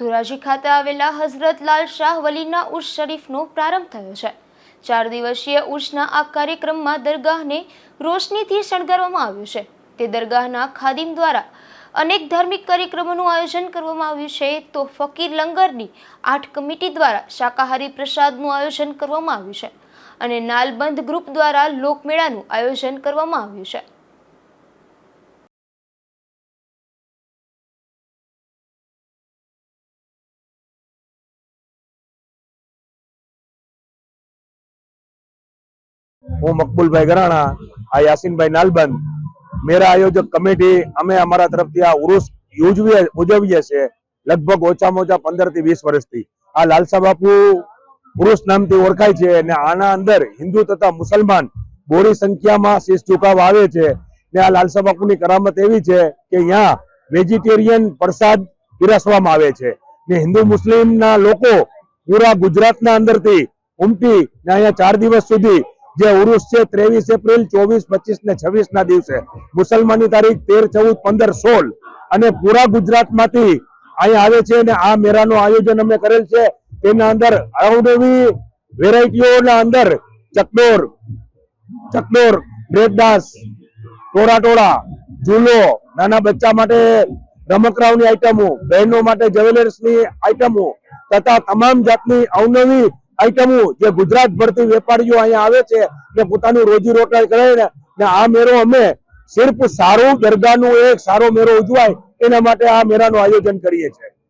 ધોરાજી ખાતે આવેલા હઝરત લાલ શાહ વલીના ઉર્સ શરીફનો પ્રારંભ થયો છે. ચાર દિવસીય ઉર્સના આ કાર્યક્રમમાં દરગાહને રોશનીથી શણગારવામાં આવ્યું છે. તે દરગાહના ખાદિમ દ્વારા અનેક ધાર્મિક કાર્યક્રમોનું આયોજન કરવામાં આવ્યું છે. તો ફકીર લંગરની આઠ કમિટી દ્વારા શાકાહારી પ્રસાદનું આયોજન કરવામાં આવ્યું છે અને નાલબંધ ગ્રુપ દ્વારા લોકમેળાનું આયોજન કરવામાં આવ્યું છે. હું મકબુલભાઈ ગરાણા, આ યાસીનભાઈ નાલબંધ. મેરા આયોજક કમિટી, અમે અમારા તરફથી આ ઉરુસ ઉજવીએ ઉજવીએ છીએ. લગભગ ઓછામાં ઓછા પંદરથી વીસ વર્ષથી. આ લાલસા બાપુ પુરુષ નામથી ઓળખાય છે અને આના અંદર હિન્દુ તથા મુસલમાન બોરી સંખ્યામાં શીશ ઝુકાવ આવે છે ને આ લાલસા બાપુની કરામત એવી છે કે અહીંયા વેજીટેરિયન પ્રસાદ પીરસવામાં આવે છે. ને હિન્દુ મુસ્લિમના લોકો પૂરા ગુજરાતના અંદરથી ઉમટી ને અહીંયા ચાર દિવસ સુધી જે ઉરુસ છે ત્રેવીસ એપ્રિલ, ચોવીસ, પચીસ ને છવ્વીસ ના દિવસે. મુસલમાનની તારીખ તેર, ચૌદ, પંદર, સોળ. અને પૂરા ગુજરાતમાંથી અહીંયા આવે છે અને આ મેળાનું આયોજન અમે કરેલ છે. તેના અંદર અવનવી વેરાયટીઓના અંદર ચકડોર ચકડોર બ્રેકડાન્સ ટોળા ટોળા ઝૂલો, નાના બચ્ચા માટે રમકડાઓની આઈટમો, બહેનો માટે જ્વેલર્સની આઈટમો, તથા તમામ જાતની અવનવી આઈટમો જે ગુજરાત ભરતી વેપારીઓ અહીંયા આવે છે, ને પોતાનું રોજી રોટલાઈ કરે ને ને આ મેળો અમે સિર્ફ સારું દરગાહનું એક સારો મેળો ઉજવાય, એના માટે આ મેળાનું આયોજન કરીએ છીએ.